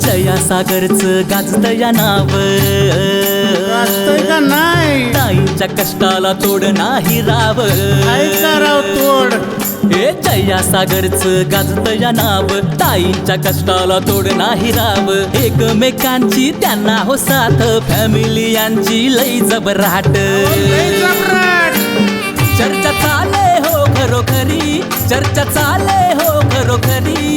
जया सागरचं गाजत या नाव. नाही? ताईंच्या कष्टाला तोड नाही राव. कराव तोड? हे जया सागरचं गाजत या नाव. ताईंच्या कष्टाला तोड नाही राव. एकमेकांची त्यांना हो साथ. फॅमिली यांची लई जबराट. चर्चा चाले हो खरोखरी. चर्चा चाले हो खरोखरी.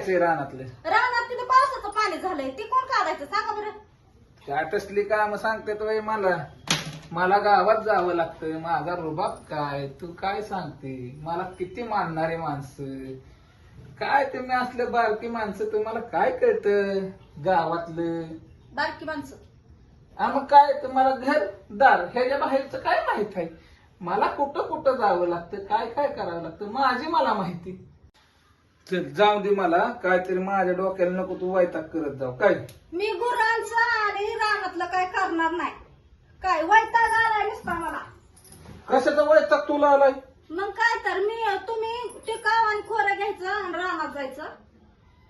काय बघायचंय रानातले. रानात तिथे पावसाचं पाणी झालंय. ते कोण काढायचं? सांगा बरं. काय तसली काम सांगते तो मला. मला गावात जावं लागतं माझा रुबाब काय? तू काय सांगते? मला किती मानणारे माणसं? काय तुम्ही असले बालकी माणसं? तुम्हाला काय कळतं? गावातलं. बारकी माणसं. हा मग काय? तुम्हाला घर दार ह्याच्या बाहेरचं काय माहीत आहे? मला कुठं कुठं जावं लागतं? काय काय करावं लागतं? माझी मला माहिती. चल जाऊ दे मला काहीतरी माझ्या डोक्याला नको तू वैताग करत जाऊ. काय? मी गुरांचं आणि रानातलं काय करणार नाही. काय वैताग आलाय नुसता मला. कशाचा वैताग तुला आलाय? मग काय तर मी तुम्ही टिकाव आणि खोरं घ्यायचं आणि रानात जायचं.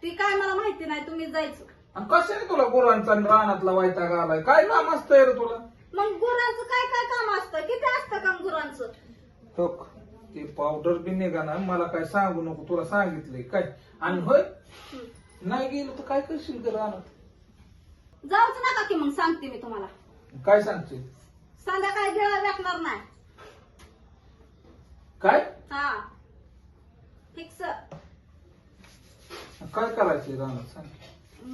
ती काय मला माहिती नाही तुम्ही जायचं. आणि कशाने तुला गुरांचा आणि रानातला वैताग आलाय? काय काम असतंय रे तुला? मग गुरांचं काय काय काम असतं? किती असतं काम गुरांचं? हो ते पावडर बी निघाना मला काय सांगू नको तुला सांगितलंय काय? आणि होय? नाही गेलो तर काय करशील रानात जाऊच नका की मग सांगते मी तुम्हाला. काय सांगशील? संध्याकाळी गिळा भेटणार नाही. काय? हा. फिक्स काय करायचंय रानात सांग.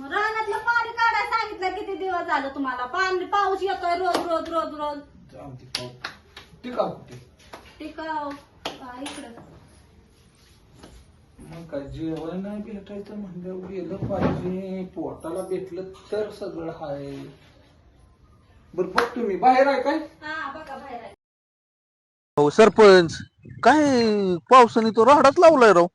रानातलं पाणी काढायला सांगितलं किती दिवस झालं तुम्हाला? पाणी पाऊस येतोय रोज रोज रोज रोज. जाऊ दे पाहू. टिकाव कुठे? टिकाव इकडं. मग काय जेवण नाही भेटायचं म्हणल्यावर गेलं पाहिजे. पोटाला भेटलं तर सगळं हाय. बरं बघ तुम्ही. बाहेर आहे काय? हा बघा बाहेर आहे. हो सरपंच. काय पावसाने तो राहडाच लावलाय राव.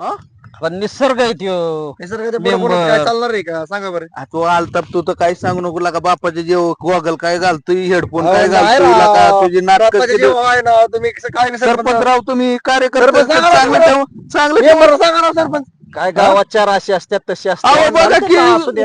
हा? पण निसर्ग आहे त्यो. निसर्गाच्या बरोबर काय चालणार आहे का? सांगा बरं. तो आलताप तू तर काय सांगू नको लागा. बापाचे जेव गॉगल काय घालतोय हेडफोन काय घालतोय लागा. तुझी नाटक सरपंच राव तुम्ही कार्यकर्ते चांगलं सरपंच. काय गावात चार अशी असतात तशी अहो बघा की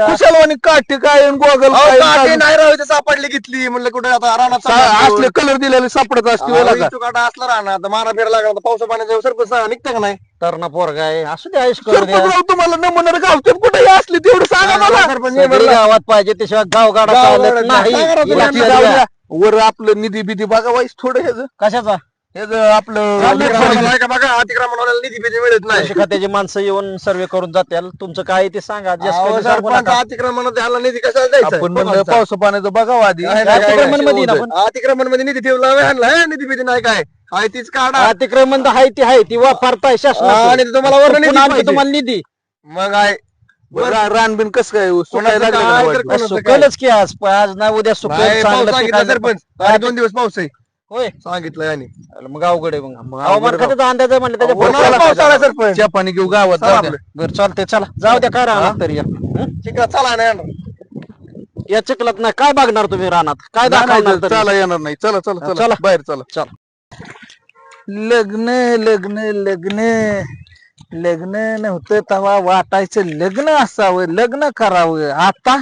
कुशलवाणी काठी काय गॉगल काय नाही राहू सापडली घेतली. म्हणलं कुठे आता रानात सा- असले कलर दिलेले सापडत असते? काटा असला राहणार मारा फिरा लागला तर पावसा पाण्याचा सरपंच निघतं का नाही? तरणा पोरगा आहे. असू द्या आयुष करू द्या राव तुम्हाला नमुना गावते कुठे असली तेवढं सांगा मला. सरपंच सगळी गावात पाहिजे त्याशिवाय गाव गाडा गाव चालत गाडा नाही. सांगा जाऊ. द्या. वर आपलं निधी बिधी बघा वाईस थोडं ह्याच. कशाचा? ह्याच आपलं अतिक्रमण आहे. का बघा? अतिक्रमणाला निधी बिधी मिळत नाही. कृषी खात्याची माणसं येऊन सर्वे करून जातील तुमचं काय आहे ते सांगा. जास्त अहो, कधी सांगू सरपंच नका. अतिक्रमणात ह्याला निधी कशाला द्यायचा आपण म्हणलं पावसा पाण्याचं बघावं आधी ना, अतिक्रमणमध्ये ना. अतिक्रमण निधी ठेवला हे निधी बिधी नाही काय? आहे तीच काढा. अतिक्रमण तर आहे ती आहे. ती वापरताय शासनाचं. आणि तुम्हाला वरून निधी पुन्हा आणखी पाहिजे. तुम्हाला निधी. मग आहे. रानबीन कसं काय? सुकायला कोणाचं काय वाटलं? तर कोणाचं काय? सुकलच की आज आज नाही उद्या सुकल. नाही, पाऊस चांगलं सरपंच. आणि दोन दिवस पाऊस आहे. होय. सांगितलं यांनी. मग अवघड आहे मग. मग हवामान अवघड खात्याचा अंदाज आहे म्हणलं त्याच्या उन्हाळा पुढे पाऊस चालायचं. आला. सरपंच. चहा पाणी घेऊ गावात चला जाऊ द्या. आपलं. बरं चालतंय चला. जाऊ द्या काय राहणार तरी या. हं? चला नाही येणार. या चिखलात नाही. काय बघणार तुम्ही रानात? काय नाही, दाखवणार नाही, तरी? चला येणार नाही. चला चला चला. चला. बाहेर चला. चला. लग्न लग्न लग्न. लग्न नव्हतं तेव्हा वाटायचं. लग्न असावं लग्न करावं. आता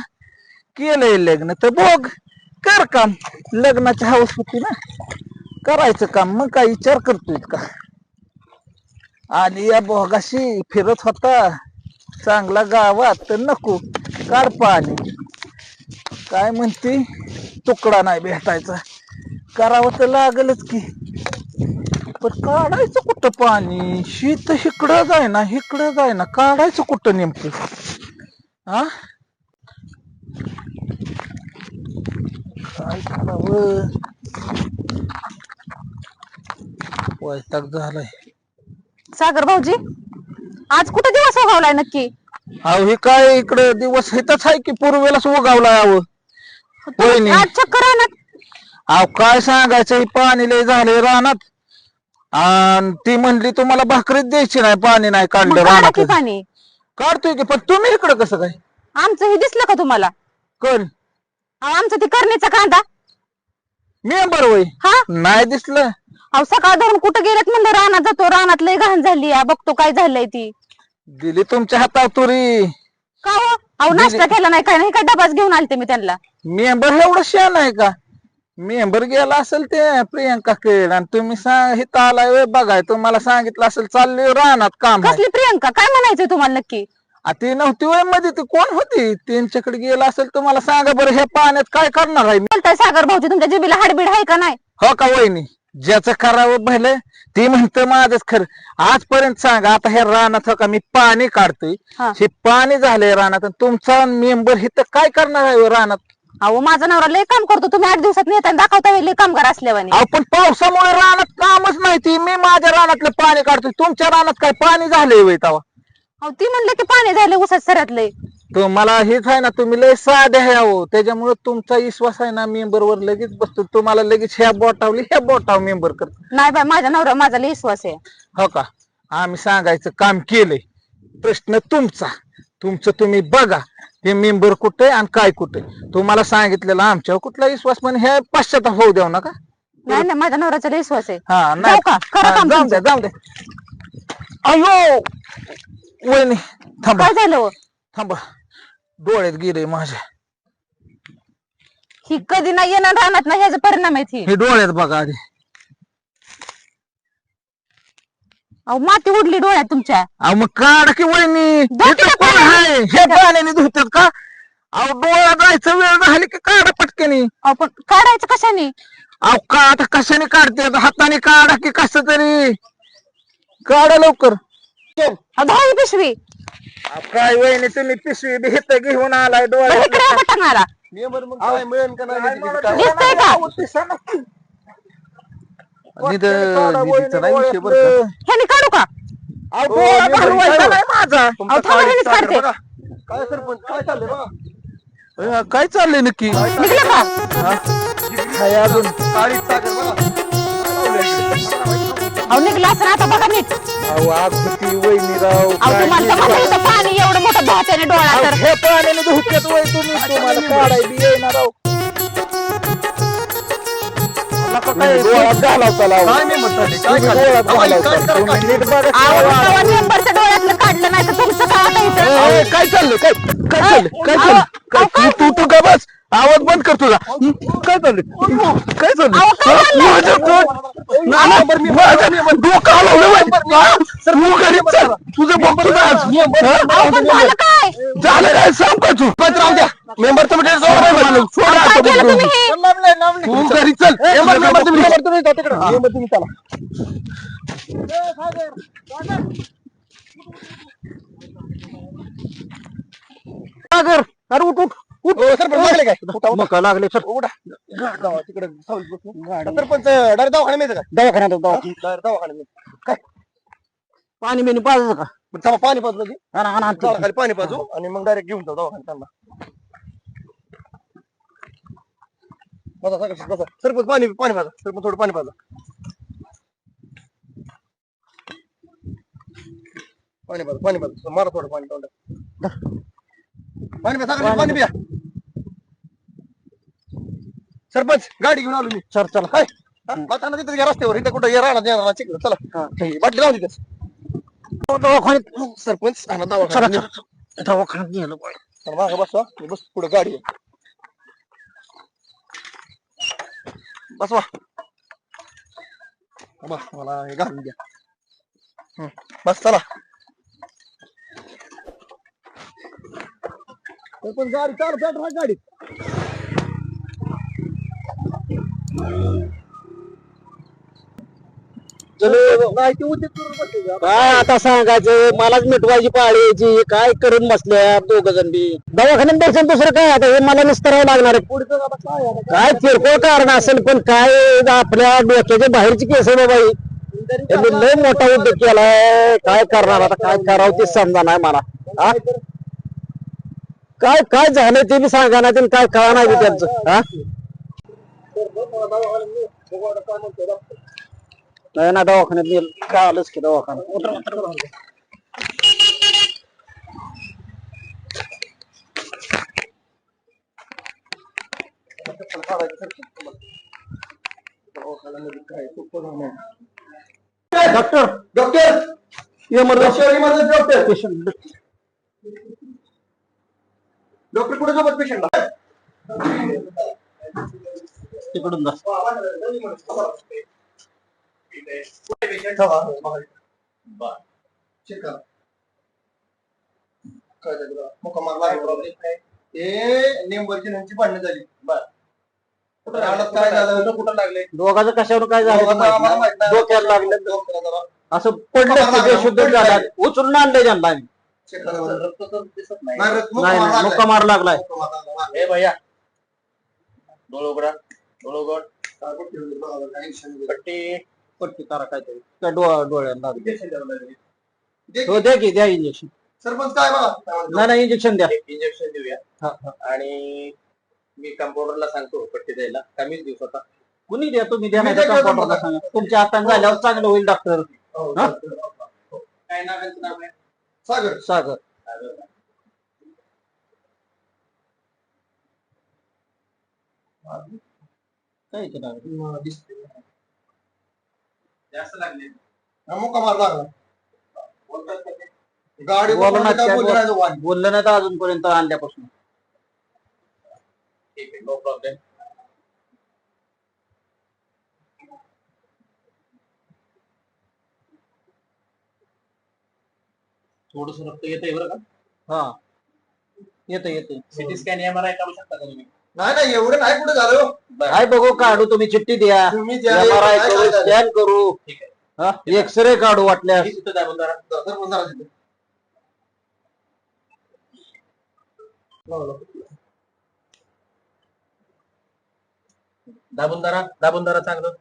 केलंय लग्न तर बघ. कर काम. लग्नाची हवस होती ना करायचं काम. मग काय विचार करतोय का? आणि या भोगाशी फिरत होता. चांगला गावात तर नको. काढ पाणी. काय म्हणते? तुकडा नाही भेटायचा. करावं तर लागलच की. पण काढायचं कुठं पाणी? शीत इकडं जाय ना इकडं जाय ना काढायचं कुठं नेमकं? हा काय करावं वैताग झालाय सागर भाऊजी आज कुठे दिवस उगवलाय नक्की? अहो हे काय इकडं दिवस हिथच आहे की पूर्वेलाच उगावलाय अहो. आज चक्कर राहणार अहो काय सांगायचं हे पाणी लय झालंय रानात. आणि ती म्हणली तुम्हाला भाकरीच द्यायची नाही पाणी नाही काढलं मग काढा की रानात पाणी. काढतोय की पण तुम्ही इकडं कसं काय? आमचं हे दिसलं का तुम्हाला? कर. अहो, आमचं ते करणीचा कांदा. मेंबर वय हा? नाही दिसलं. अहो सकाळ धरून कुठं गेलेत म्हणलं? रानात जातो. रानात लय घाण झाली आ, बघतो काय झालंय ती. दिली तुमच्या हातात तुरी. का हो? अहो नाश्ता केला नाही काय? नाही काय डबाच घेऊन आलते मी त्यांना. मेंबर एवढं शान आहे का? मेंबर गेला असेल ते प्रियंका खेळ आणि तुम्ही सांग हिथं आलाय बघाय. तुम्हाला सांगितलं असेल चालली रानात काम आहे. कसली प्रियंका? काय म्हणायचंय तुम्हाला नक्की? आ, ती नव्हती वयमध्ये ती कोण होती? त्यांच्याकडे गेला असेल तुम्हाला सांगा बरं ह्या पाण्यात काय करणार आहे मी? बोलताय सागर भाऊजी तुमच्या जिबीला हाडबीड आहे का नाही? हो का वहिनी? ज्याचं करावं भलं ती म्हणतं माझंच खरं. आजपर्यंत सांगा आता ह्या रानात हो का मी पाणी काढतोय? हा. हे पाणी झालंय रानात आणि तुमचा मेंबर हिथं काय करणार आहे हो रानात? अहो माझा नवरा लय काम करतो. तुम्ही आठ दिवसात नेता दाखवता लय कामगार असल्यावानी. अहो पण पावसामुळे रानात कामच नाही ती. मी माझ्या रानातलं पाणी काढतोय. तुमच्या रानात काय पाणी झालंय वय तवा अहो ती म्हणलं की पाणी झालं उसात सऱ्यातलंय तुम्हाला हेच आहे ना तुम्ही लय साधे आहे अहो. त्याच्यामुळे तुमचा विश्वास आहे ना मेंबर वर लगेच बसतो. तुम्हाला लगेच ह्या बोटावली ह्या बोटाव मेंबर करतो. नाही बाय माझ्या नवरा माझा लय विश्वास आहे. हो का? आम्ही सांगायचं काम केलंय. प्रश्न तुमचा. तुमचं तुम्ही बघा. हे मेंबर कुठे आणि काय कुठे? तुम्हाला सांगितलेलं आमच्यावर कुठला विश्वास? पण हे पश्चाताप होऊ देऊ नका. नाही नाही माझ्या नवऱ्याचा लय विश्वास आहे. हा जाऊ नाही का? करा हा, काम जाऊ द्या जाऊ द्या अयो! वहिनी थांबा. काय झालं हो? थांबा. डोळ्यात गेले माझ्या. ही कधी नाही येणार राहणार नाही ह्याचा परिणाम आहे ही हे डोळ्यात बघा आधी. अहो माती उडली डोळ्यात तुमच्या. अहो मग काढ की वहिनी. कोण? आहे? हे पाण्याने धुतात का? अहो डोळा जायचं वेळ झाली की काढा पटकनी. अहो पण काढायचं कशाने? अहो का आता कशाने काढते? हाताने काढा की कस तरी. काढा लवकर. अहो, पिशवी काय वहिनी तुम्ही पिशवी बी हिथं घेऊन आलाय बरं, इकडे डोळ्यात मेंबर मग काय मिळेल का नाही मला काय? दिसतंय का? अहो, दिसेना निधीचं नाही विषय बरं का? ह्याने काढू का अहो, हो, डोळा मी घालवायचा बघितलं. नाही माझा तुमचं अहो, थांबा, काळीच ह्यानेच काढते. बघा. काय सरपंच काय चाललंय बघा अ, काय चाललंय नक्की निघलं का काय अजून काळीच सागर बघा काय? अहो निघलं असं आता बघा नीट. अहो वहिनी राव. तुम्हाला तर पाणी एवढं मोठं डोळा तर. हे पाण्याने वय तुम्ही तुम्हाला काय डोळ्यात घालावता लावा. काय चालले डोळ्यातलं काढलं नाही तर तुमचं काय आता इथं? अहो, काय चाललंय? काय तू तू का बस? आवाज बंद कर तुझा? काय चाललंय? काय चाललंय? माझं डोकं हलवलं चल. तुझं बघतो? झालं काय? सांग तू? राहू द्या. मेंबर तुम्ही. सोडा काय? तू घरी चल. मेंबर तुम्ही तिकडे मेंबर तुम्ही चला सागर अरे उठ उठ. उठ सरपंच लागले काय? उठा, उठा. मका लागले सर. उठा. तिकडे. सरपंच डायरेक्ट दवाखान्यात मिळतं का दवाखान्यात. काय? पाणी बिनी का? थांबा, पाणी पाजू. आणा, आणा. झाडाखाली पाणी पाजू आणि मग डायरेक्ट घेऊन जाऊ दवाखान्यात त्यांना बसा सगळं बसा. सरपंच पाणी पाणी पाजा. सरपंच थोडं पाणी पाजा. पाणी पाजा पाणी पाजा. मारा थोडं पाणी तोंडात. पाणी प्या पाणी प्या. सरपंच गाडी घेऊन आलो मी. सर चला. काय? बाताना तिथे या रस्त्यावर इथे कुठं या राहणार येणार चिकलं चला. ही. बाटली लावून तिथे. दवाखान्यात सरपंच आणा दवाखान्यात. दवाखान्यात गेलो पाहिजे मागं बसवा. मी बस पुढे गाडी बसवा. बस मला हे घालून द्या. बस चला. पण गाडी चालू गाडी काय आता सांगायचं? मलाच मिटवायची पाळी यायची. काय करून बसल्या दोघ जण? बी दवाखान्यात दर्शन दुसरं काय? आता हे मला निस्तरावं लागणार आहे. काय किरकोळ कारण असेल पण काय आपल्या डोक्याच्या बाहेरची केस आहे बाबा. त्यांनी लय मोठा उद्योग केलाय. काय करणार आता? काय करावं ते समजा नाही मला. हा? काय काय झालं ते बी सांगा ना ते काय कळा नाही त्यांचं. हा? नाही ना दवाखान्यात नेल काय आलंच की दवाखान्यात doctor doctor emergency emergency doctor patient doctor कुठे सोबत पेशंटला तिकडून जा. नेमवरची भांडणं झाली. बर. काय झालं? कुठं लागले? दोघांचं कशावर काय झालं. डोक्याला लागलं. असं पडलं की बेशुद्ध झाला. उचलून आणलं त्यांना आम्ही. check करा बरं. रक्त दिसत नाही. मुका मुक्का मार लागलाय. ए भैया. डोळ उघडा. डोळ ठेवलं? बघा. पट्टी पट्टी तारा काहीतरी. त्या डोळ्या डोळ्याला लागली Injection द्यावं लागेल. दे हो द्या की द्या इंजेक्शन. सरपंच काय बघा? काय म्हणतो? नाही नाही इंजेक्शन द्या. इंजेक्शन देऊया. हा, हा. आणि मी कंपाऊंडरला सांगतो पट्टी द्यायला. कमीच दिवस होता कुणी द्या तुम्ही द्या नाही मी कंपाऊंडरला सांगा. तुमच्या हाताने झाल्यावर चांगलं होईल डॉक्टर हो, हा? चालतंय. काय नाव आहे नाव आहे सागर. सागर. काय नाव? हम्म, दिसते. जास्त लागले. हा, मुका मार लागला. गाडी बोला ना, काय त्या बोलतो नाही तो वाणी. बोललं नाही तर अजूनपर्यंत आणल्यापासून. ठीक आहे नो प्रॉब्लेम थोडस रक्त येतंय बरं का? हा. येतं येतं CT scan M R I काढू शकता का तुम्ही? नाही नाही एवढं नाही कुठे झालं हो. काय बघू काढू तुम्ही चिठ्ठी द्या तुम्ही त्या MRI काय करू काय झालं? स्कॅन करू ठीक आहे हा एक्सरे काढू वाटल्यास ही तिथं दाबून तिथे. लावा. दाबून धरा चांगलं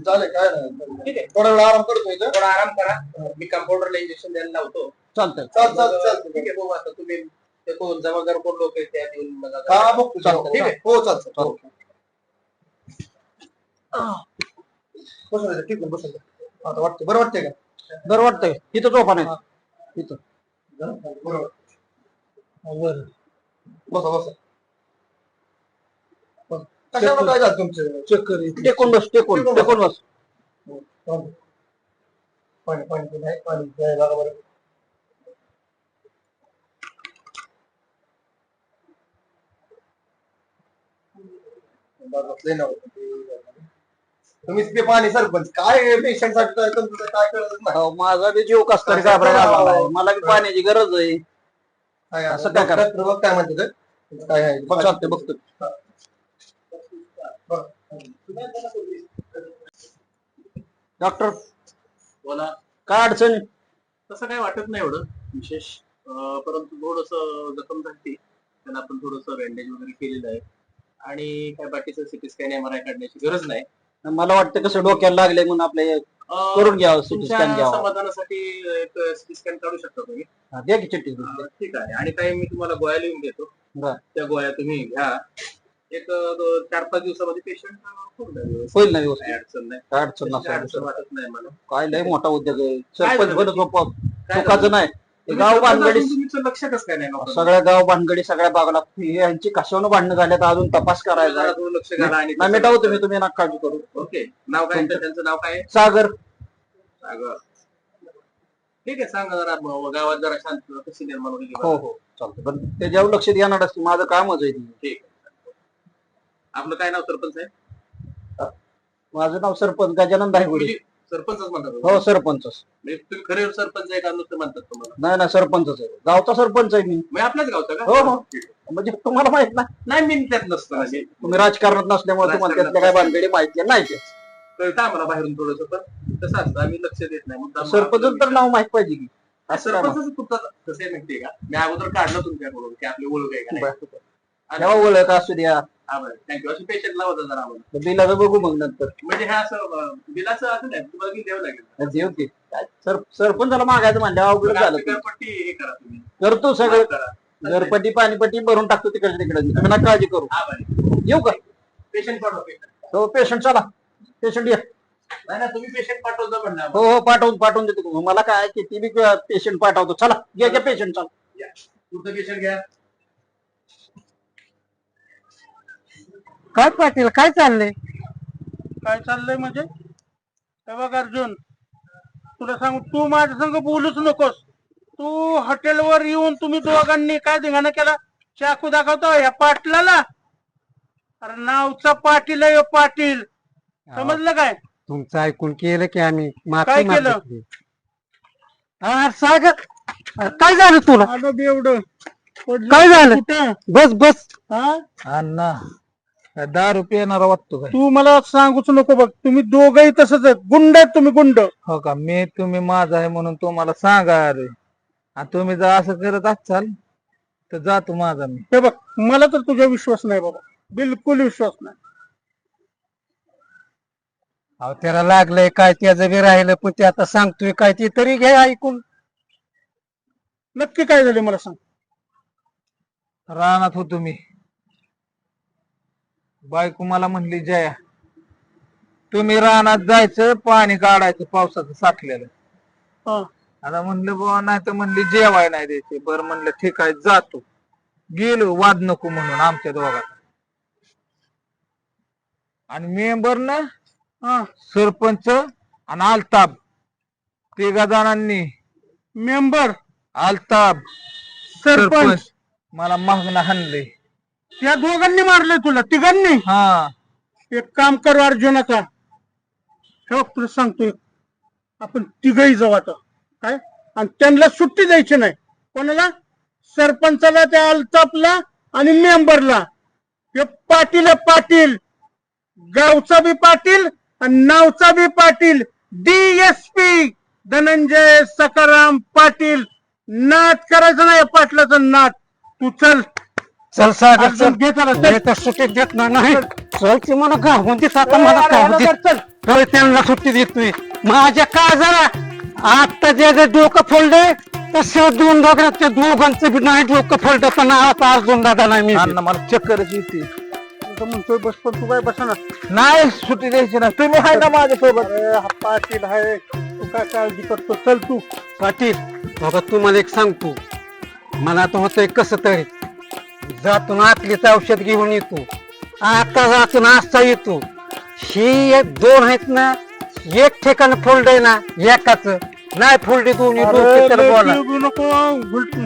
चालेल काय नाही ठीक आहे. थोडा वेळ आराम करतो इथं. थोडा आराम करा. मी कंपाऊंडरला इंजेक्शन द्यायला लावतो. चालतंय. चाल चाल चाल ठीक आहे बघू आता तुम्ही ते कोण जबाबदार कोण लोक आहेत त्या देऊन बघा हा बघतो चालतं ठीक आहे. हो चालतं हो. बसून ठीक आहे बसून. आता वाटतं बरं वाटतंय का? बरं वाटतंय. इथं झोपा नाही. इथं. बरं वाटतं. बसा बसा. कशाला काय झालं तुमचं चक्कर येते. टेकून बस टेकून टेकून बस पाणी पाणी पाणी नाही पाणी प्यायला बरं तुम्हीच पे पाणी सरपंच काय पेशंटसाठी काय तुमचं काय कळत नाही अहो, माझा बी जीव कस तरी घाबरायला. मला बी पाण्याची गरज आहे काय असं काय करा? डॉक्टर बघ काय म्हणते ते. काय आहे बघा. चालतंय बघतो बघा. डॉक्टर बोला. काय अडचण? तसं काय वाटत नाही एवढं विशेष. परंतु थोडस जखम झाली त्याला आपण थोडस बँडेज वगैरे केलेलं आहे. आणि काय बाकीचं CT scan M R I काढण्याची गरज नाही. मला वाटतं कसं डोक्याला लागले म्हणून आपले करून घ्यावं सिटी स्कॅन घ्यावं. समाधानासाठी एक सिटी स्कॅन काढू शकता तुम्ही? द्या की चिठ्ठी ठीक आहे. आणि काही मी तुम्हाला गोळ्या लिहून देतो. त्या गोळ्या तुम्ही घ्या. एक चार पाच दिवसामध्ये पेशंट होईल ना व्यवस्थित. अडचण नाही. काय अडचण अडचण नसेल वाटत नाही मला. काय लय मोठा उद्योग आहे. सरपंच झोपाव काय चुकाचं? नाही. हे गाव भानगडी असून तुमचं लक्ष कसं काय नाही? सगळ्या गाव भानगडी सगळ्या बागाला यांची कशावर भांडणं झाल्यात अजून तपास करायचा जरा आहे. थोडं लक्ष घाला आणि नाही मिटावू तुम्ही. तुम्ही काळजी करू. ओके. नाव काय? त्यांचं नाव काय? आहे? सागर. सागर. ठीक आहे सांगा जरा. ब- गावात जरा शांत कशी निर्माण होईल हो हो. चालतं पण त्याच्यावर लक्ष देणार असते. माझं कामच आहे ते. ठीक आहे. आपलं काय नाव सरपंच आहे माझं नाव सरपंच गजानन धायगुडे तुम्ही सरपंचच म्हणतात हो सरपंच म्हणजे तुम्ही खरे सरपंच आहे का नुसतं म्हणतात तुम्हाला? नाही नाही सरपंचच आहे. गावचा सरपंच आहे मी. मी आपल्याच गावचा का? हो हो. म्हणजे तुम्हाला माहीत नाही नाही मी त्यात नसतं. म्हणजे तुम्ही राजकारणात नसल्यामुळे तुम्हाला त्यातल्या काय भानगडी माहिती. नाही ते कळतं आम्हाला बाहेरून थोडस पण कसं असतं. आम्ही लक्ष देत नाही. सरपंच तर नाव माहीत पाहिजे की. सरपंच तुमचं कसं आहे माहितीये का? मी अगोदर काढलं तुमच्याकडून की आपली ओळख आहे का नाही? तेव्हा ओळख असू द्या थँक्यू अशी पेशंट लावत जरा आम्हाला. बिलाचं बघू मग नंतर. म्हणजे हे असं अं, बिलाचं असं नाही तुम्हाला बिल द्यावं लागेल? देऊ की. काय सर सरपंचाला मागायचं म्हणल्यावर अवघड झालं ते. घरपट्टी हे करा तुम्ही. करतो सगळं. करा. घरपट्टी पाणीपट्टी भरून टाकतो तिकडे तिकडे. तुम्ही ना काळजी करू. आभारी येऊ का? पेशंट पाठवा पेशंट चला. पेशंट या. नाही ना तुम्ही पेशंट पाठवता म्हणणार हो हो पाठवून पाठवून देतो. तुम्ही. मला काय किती बी पेशंट पाठवतो. चला घ्या घ्या पेशंट चला. पुढचं पेशंट घ्या. काय पाटील काय चाललंय? काय चाललंय म्हणजे? हे बघ अर्जुन तुला सांगू तू माझ्या संग बोलूच नकोस. तू हॉटेलवर येऊन तुम्ही दोघांनी काय धिंगाणा केला? चाकू दाखवतो या पाटलाला. अरे नावचा पाटील आहे ह्यो पाटील. समजलं काय? तुमचं ऐकून केलं की आम्ही. काय केलं? सागर काय झालं तुला? आलं एवढं. काय झालं? कुठं? बस बस. हा? अण्णा काय दारू पिणारा वाटतो काय? तू मला सांगूच नको बघ तुम्ही दोघही तसंच आहेत. गुंड आहेत तुम्ही गुंड. हो का? मी तुम्ही माझा आहे म्हणून तुम्हाला सांगा अरे. आणि तुम्ही जर असं करत असाल तर जातो माझा मी. हे बघ मला तर तुझा विश्वास नाही बाबा. बिलकुल विश्वास नाही. अहो त्याला लागलंय काय त्याचं बी राहिलं पण ते आता सांगतोय काय ते तरी घ्या ऐकून. नक्की काय झाले मला सांग. रानात होतो मी. बायको मला म्हणली जया तुम्ही रानात जायचं पाणी काढायचं पावसाचं साठलेलं. हा. आता म्हणलं बुवा नाही तर म्हणली जेवाय नाही द्यायचे. बरं म्हणलं ठीक आहे जातो. गेलो वाद नको म्हणून आमच्या दोघात आणि मेंबर ना हा. सरपंच आणि आलताब तिघा जणांनी. मेंबर? आलताब सरपंच? मला मागणं हाणले त्या दोघांनी मारले तुला तिघांनी? हा. एक काम कर अर्जुनाचा हे बघ तुला सांगतोय. आपण तिघही जाऊ आता. काय? आणि त्यांना सुट्टी द्यायची नाही. कोणाला? सरपंचाला त्या अल्तापला आणि मेंबरला. हे पाटील पाटील. गावचा बी पाटील आणि नावचा बी पाटील. डीएसपी धनंजय सकाराम पाटील. नाद करायचं नाही या पाटलाचा नाद. तू चल. चल सागर अर्जुन, घे त्याला, चल. तर सुट्टी देत नाही, नाही. चल. ती मला घालून देत आता मला घालून देत चल. त्यांना सुट्टी देत नाही. माझ्या काळजाला आता जे जे डोकं फोडले तसं दोन दोघांना त्या दोघांचं बी नाही डोकं फोडलं पण आता अर्जुन दादा नाही मी. अण्णा मला चक्करच येते. म्हणतोय बस पण तू काय बसणार नाही सुट्टी द्यायची ना तुम्ही आहे ना माझ्यासोबत. पाटील आहे. तू काय काळजी करतो चल तू. पाटील बाबा तुम्हाला एक सांगतो. मला आता होतंय कसं तरी. जातून आतलीच औषध घेऊन येतो. आता जातून आजचा येतो. ही एक दोन आहेत ना एक ठिकाण फोल्ड आहे ना एकाच. नाही फोल्ड बोला. जीव नको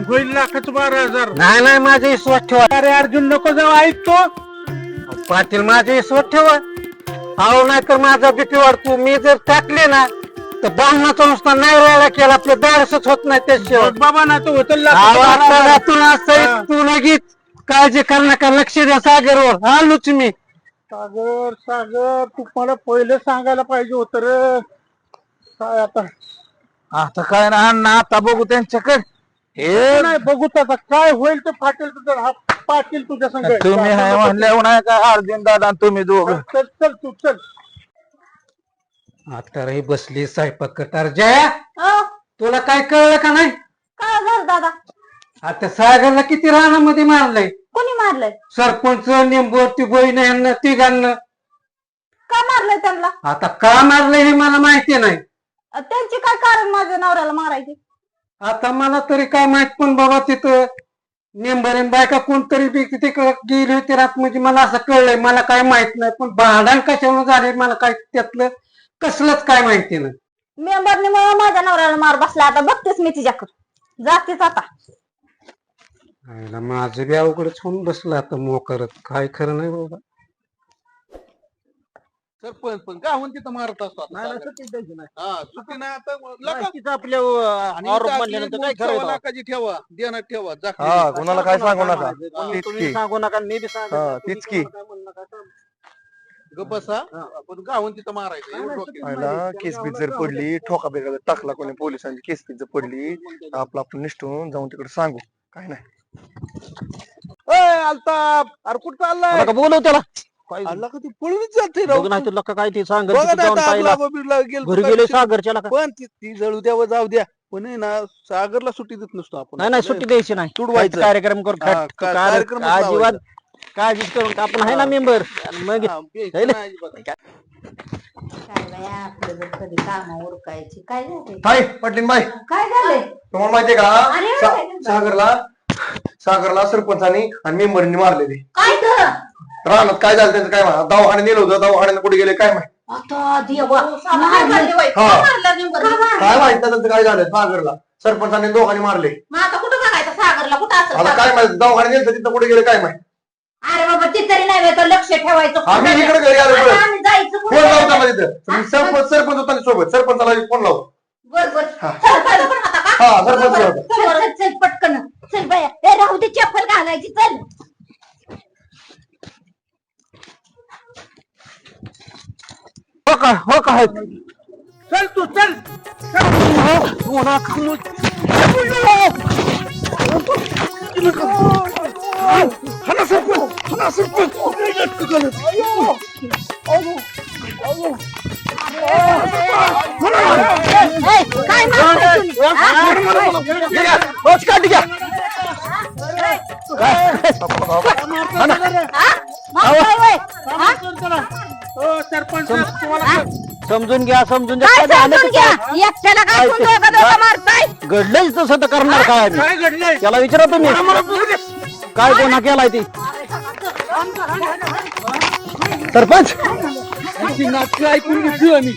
होईल- लाखाचं बारा हजार? नाही नाही माझा विश्वास ठेवा. अरे अर्जुन नको जाऊ ऐकतो पाटील माझा विश्वास ठेवा. अहो नाही तर माझा भीती वाढतो. मी जर टाकले ना तर बांधण्याचा नुसता नाही राहायला केला आपलं दारसच होत नाही त्याशिवाय. बाबा ना तो होतं लाखाचं बारा हजार. तू लगेच काळजी कर नका लक्ष द्या सागरवर. आलोच मी. सागर सागर तू मला पहिले सांगायला पाहिजे होत रे. काय आता? आता काय ना अण्णा आता बघू त्यांच्याकडे. हे नाही बघू आता काय होईल ते फाटेल तुझं हा पाटील तुझ्या संग. तुम्ही आहे म्हणल्यावर नाही का अर्जुन दादा आणि तुम्ही दोघं. चल चल तू चल. आता रे बसली स्वयंपाक करणार जया तुला काय कळलं का नाही? काय झालं दादा? आता सागरला किती रानामध्ये मारलंय? कोणी मारलंय? सरपंच निंबू ती बहीण यांना तिघांना. का मारलंय त्यांना? आता का मारलंय हे मला माहिती नाही. अ, त्यांचे काय कारण माझ्या नवऱ्याला मारायचे? आता मला तरी काय माहीत पण बाबा तिथं नेंबरेन बायका कोणतरी बी तिकडे गेली होती रात म्हणजे मला असं कळलंय. मला काय माहीत नाही पण भांडण कशावर झाले मला काय त्यातलं कसलंच काय माहिती नाही. मेंबरने मग माझ्या नवऱ्याला मार बसला आता बघतेस मी तिच्याकडे. जातेच आता. आईला माझं बी अवघडच होऊन बसलं आता मोकरत काय खरं नाही बाबा. सरपंच पण गावून तिथं मारत असतो आता नाही नाही, सागर. सुट्टी द्यायची नाही. हा सुट्टी नाही आता. लका. आपल्या अं, आणि आरोप इथं म्हणल्यानंतर आपली काय लाखाची ठेवा देण्यात ठेवा. हा कोणाला काय सांगू नका? कोणी- तीच तुम्ही की सांगू नका मी बी हा, तुम्ही तीच की. कोणाला काय म्हणू नका, सांग. गप्प बसा. गावून तिथं मारायचं. एवढं डोक्यात. पहिला केस बीस जर पडली ठोका जर टाकला कोणी पोलिसांची केस बीस जर पडली तर आपलं आपण निष्ठून जाऊन तिकडे सांगू. काय नाही. ए, अल्ताफ! अरे कुठं चाललाय? नका बोलव त्याला? अल्ला का ती? पळूनच जाते बघ नाही तुला काय ते सांग बघा जाऊन आता पाहिला. आपला बिरला गेलतो घरी गेले? सागरच्या का? पण ती ती जळू द्या व जाऊ द्या. पण आहे ना सागरला सुट्टी देत नसतो आपण. नाही नाही सुट्टी द्यायची नाही. तुडवायचं. कार्यक्रम करू हा, का- कार्यक्रमच अजिबात काळजीच करून आपण आहे ना मेंबर. मग हा, प्यायचं ना? नाही अजिबात. काय बाया आपलं जर कधी काम उरकायची काय झाले हाय पाटील बाई. काय झाले तुम्हाला माहितीये का? अरे, सा- अरे. सागरला सागरला सरपंचानी आणि मेंबरनी मारलेली. काय कर रानात काय झालं त्यांचं काय माहिती? दवाखान्यात नेलं होतं दवाखान्यात कुठे गेले काय माहिती? आता देवा मारलं. हा. मारलं? काय माहिती त्यांचं काय झालं सागरला. सरपंचाने दोघांनी मारले. मग आता कुठं बघायचं? सागरला कुठं आता असं काय माहिती दवाखान्यात नेलं तिथं कुठे गेले काय माहिती? अरे बाबा ती तरी नाही बाई, तर लक्ष ठेवायचं. आम्ही कुठं इकडे घरी आलो आता बरं. आम्ही जायचं फोन लावता? मला तिथं. सरपंच सरपंच होता ना सोबत. सरपंचाला फोन लाव बर बर. हा. सरपंच पण होता का? हा, सरपंच बरं, होता. चल, चल, चल, पटकन चल राहू दे चप्पल घालायची चल. हो का हो का चल तू चल. काय समजून घ्या समजून काय घ्या काय समजून झालं घ्या एकट्याला काय काय ते? दोघं दोघं मारताय? घडलंच तसं तर करणार काय आम्ही? काय घडलंय? त्याला विचारा तुम्ही. काय गुन्हा केलाय ती? सरपंच! ऐकून घेतली आम्ही.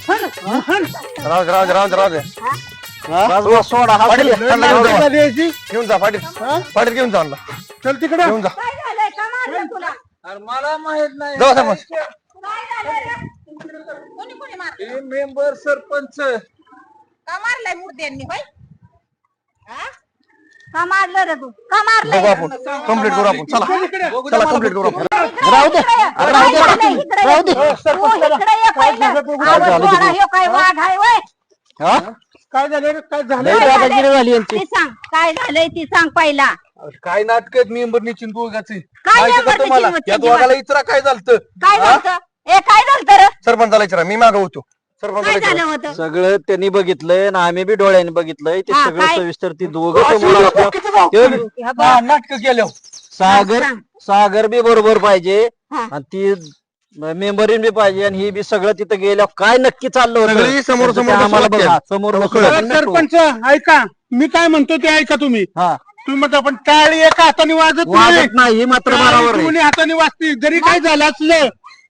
राज राज राज राज. बस, बस, सोडा हा पाटील, खाली. त्यांना घेऊन जा. घेऊन जा पाटील. पाटील घेऊन जा आणला. चल तिकडे. घेऊन जा. काय झालंय? का मारलं तुला? अरे मला माहीत नाही. जाऊ सरपंच. काय झालंय रे? कोणी कोणी मारलं? हे मेंबर सरपंच. का मारलाय मुर्द्यांनी होय हा? का मारलं रे तू? का मारलंय? बघू आपण. कंप्लीट करू आपण. चला. चला कंप्लीट करू आपण. राहू दे. अरे राहू दे. राहू दे. आवाज वाढा, ह्यो काय वाघ आहे होय? हा? काय झालं? रे? काय झालं? काय झालंय? दादागिरी झाली? यांची. ती सांग. काय झालंय ती सांग पहिला. काय नाटक आहेत मेंबर निचिन दोघाचे? काय माहिती member का तुम्हाला? निचिन या वच्चेची दोघाला इचरा काय झालं काय झालं ए काय झालं रे सरपंचाला विचारा मी मागं होतो. काय विचारा. झालं होतं? सगळं त्यांनी बघितलंय ना आम्ही बी डोळ्याने बघितलंय. ते हा, सगळं काय? सविस्तर ती दोघं समोर असलं. ते हे बघ, नाटक केलं सागर सांग. सागर बी बरोबर पाहिजे. हा. आणि ती मेंबरीन बी पाहिजे आणि ही बी सगळं तिथं गेल्यावर काय नक्की चाललं होतं? सगळी समोर- त्याचं ते समोर आम्हाला बघा. समोर. सरपंच ऐका. मी काय म्हणतो ते ऐका तुम्ही. हा. तुम्ही म्हणता पण टाळी एका हाताने वाजत नाही. वाजत नाही ही मात्र टाळी बरोबर आहे. दोन्ही हाताने वाजते. जरी काय झालं असलं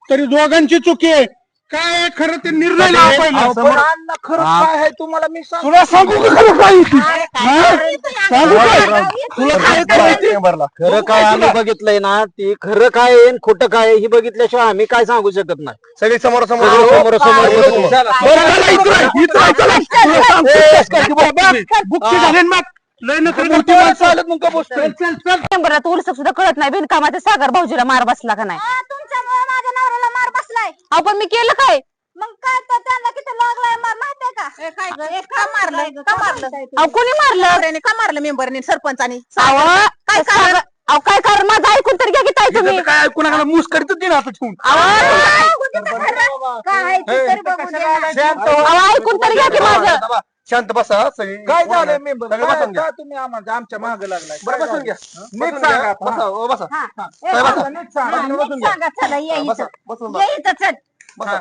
तरी दोघांची चुकी आहे काय आहे खरं ते निर्णय लावा पहिला. अहो, समोर- अण्णा खरं. काय आहे तुम्हाला मी सांग तुला सांगू का खरं काय आहे ते? हा? सांगू? तुला काय करायचं? खरं काय आम्ही बघितलंय ना ती खरं काय आहे आणि खोटं काय आहे ही बघितल्याशिवाय आम्ही काय सांगू शकत नाही सगळी समोर समोर समोर समोर काय? बसून. काय? बरं, चला, इथं आहे, इथं आहे, चला. तुला सांगतो, तेच काय की बाबा, बुक्की झाली ना मग. लय नखरे करते माणसं. चल, चल, चल. मेंबरात उलस सुद्धा कळत नाही बिनकामाच्या सागर भाऊजीला मार बसला का नाही बसलाय अहो पण मी केलं काय? मग काय तर त्यांना किती लागलाय मार माहितीये का? काय का मारलं? अहो कोणी मारलं? नवऱ्याने का मारलं मेंबरने सरपंचानी? अहो काय कारण? अहो काय कारण? माझं ऐकून तर घ्या की ताई तुम्ही. इथं काय कुणाला मूस करीतच नाही ना आता ठेवून? काय? ते तरी बघू दे ना. अहो ऐकून तर घ्या की माझं. शांत बसा सगळी काय झालंय मेंबर? सगळं बसून घ्या. तुम्ही आम्हाला? आमच्या मागे लागलाय. बरं काय बसून घ्या. झालं? नीट नीट सांगा बसा ओ, बसा. हा. ए, काय बसा? बसा, नीट सांगा. हा, नीट सांगा चला ये बसा इथं. बसून ये इथं चल. बसा.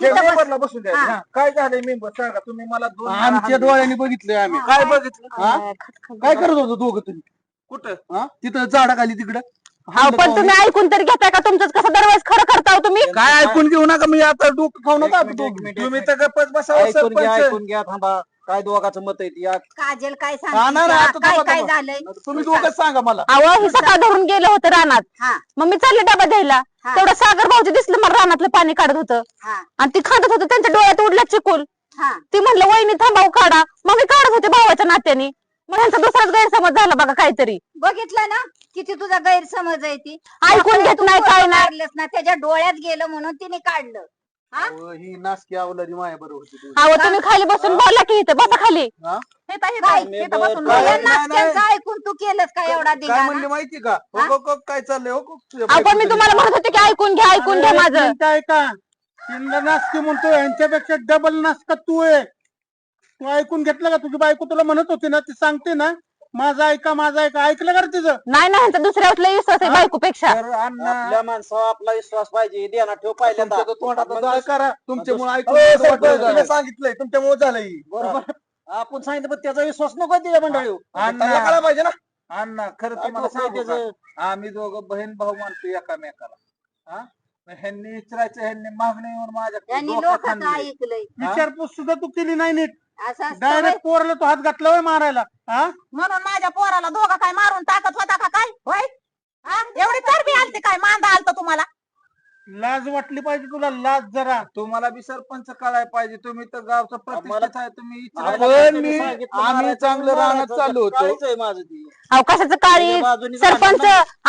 ते इथं बस. मेंबरला बसून द्या. हा. हा. काय झालंय मेंबर? सांगा तुम्ही मला दोन आमच्या. डोळ्यांनी बघितलंय आम्ही. काय बघितलं? हा? काय करत होतो दोघं तुम्ही? कुठं? हा? तिथं झाडाखाली तिकडं? अहो पण तुम्ही ऐकून तर घेताय का तुमचंच कसं दरवेळेस खरं करता हो तुम्ही? काय ऐकून घेऊ नका मी आता डोकं खाऊ नका आता दोघं. तुम्ही तर गप्पच बसावं ऐकून घ्या सरपंच. ऐकून घ्या थांबा. काय दोघाचं मत आहे या काजल काय आता काय काय. झालंय? तुम्ही दोघंच सांगा. मला. अहो हे सकाळ धरून गेलं होतं रानात. हा. मग मी चालले डबा द्यायला हा. तेवढं सागर भाऊजी दिसलं मला रानातलं पाणी काढत होतं. हा. आणि ती खांदत होतं त्यांच्या डोळ्यात उडला चिकूल. हा. ती म्हणलं वहिनी थांबाव काढा. मग मी काढत होते भावाच्या नात्याने. मग यांचा दुसराच गैरसमज झाला बघा काहीतरी. बघितलं ना? किती तुझा गैरसमज आहे ती. ऐकून घेत नाही काय नाही. मारलंस ना? त्याच्या डोळ्यात गेलं म्हणून तिने काढलं. हा अहो, ही नासकी अवलादी माया बरोबर होती ती. अहो तुम्ही खाली बसून बोला की इथं बसा खाली हा? हे काय? इथं बसून काय? बोला. या नाही, नाही. नाश्त्यांचं ऐकून तू केलंस का एवढा काय म्हणली माहिती का हो हा? हो, काय चाललंय हो हो, तुझ्या अहो पण मी बायकोचं तुम्हाला म्हणत होते की ऐकून घ्या ऐकून घ्या माझं ऐका तीनदा नासकी म्हणतो यांच्यापेक्षा डबल नासका तू आहे तू ऐकून घेतलं का तुझी बायको तुला म्हणत होती ना ती सांगते ना माझं ऐका माझं ऐका ऐकलं का रे तिचं नाही नाही ह्यांचा दुसऱ्यावर लय विश्वास आहे बायकोपेक्षा. तर अण्णा आपल्या माणसावर आपला विश्वास पाहिजे ध्यानात ठेव पहिल्यांदा. तुमच्या तर तोंडात जाळ करा. तुमच्यामुळे हो, ऐकून असं वाटलं सरपंच, तुम्ही झालं. सांगितलंय तुमच्यामुळे झालंय. बरोबर. आपण सांगितलं पण त्याचा विश्वास नको दिला मंडळी त्यांना कळायला पाहिजे ना. अण्णा खरं तुम्हाला ठोकलंय सांगू का? त्याचं? आम्ही दोघं बहीण भाऊ मानतो एकामेकाला. हा? मग ह्यांनी विचारायचं ह्यांनी मागणी येऊन माझ्या त्यांनी. ऐकलंय. विचारपूस सुद्धा तू केली नाही नीट. असं असतं डायरेक्ट पोरला तो हात घातला होय मारायला हा? म्हणून माझ्या पोराला दोघा काय मारून टाकत होता का काय? होय? एवढी चरबी आलती काय? मांदा आलता तुम्हाला? लाज वाटली पाहिजे तुला लाज जरा. तुम्हाला बी सरपंच कळायला पाहिजे. तुम्ही तर गावचं प्रतिष्ठित आहे तुम्ही विचारा. आपण मी आम्ही चांगलं राहण्यात चाललो होतो. माझं ती. अवकाशाचं काळी? तुझ्या बाजूनी सरपंच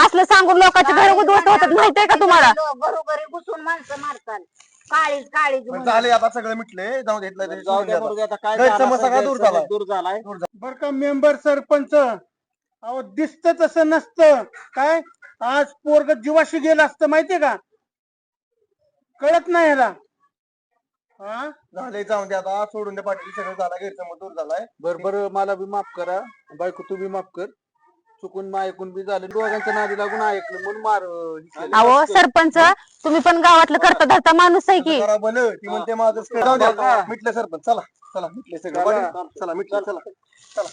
असलं सांगून लोकांच्या घर उद्ध्वस्त होतात माहितीये का तुम्हाला? घरोघरी घुसून माणसं मारतात काळीज काळीज पण म्हणून. झाले आता सगळं मिटले जाऊ देतलं तरी जाऊ सोडून द्या द्या मरू द्या, आता काय गैरसमज झालं, सगळा दूर झालाय. दूर झालाय. बर का मेंबर सरपंच. अहो दिसत तसं नसतं. काय? आज पोरग जीवाशी गेलं असतं माहितीये का? कळत नाही ह्याला हा झाले जाऊन द्या आता. सोडून द्या पाटील. सगळं झाला गैरसमज दूर झालाय. बर बर मला बी माफ करा. बायको तू बी माफ कर. चुकून मा ऐकून बी झालं. दोघांच्या नादी लागून ऐकलं म्हणून मार हे केलं. अहो सरपंच तुम्ही पण गावातलं करता धरता माणूस आहे की. करा भलं ती म्हणते माझं जाऊ द्या मिटलं सरपंच चला चला मिटले सगळं. चला. मिटलं चला चला.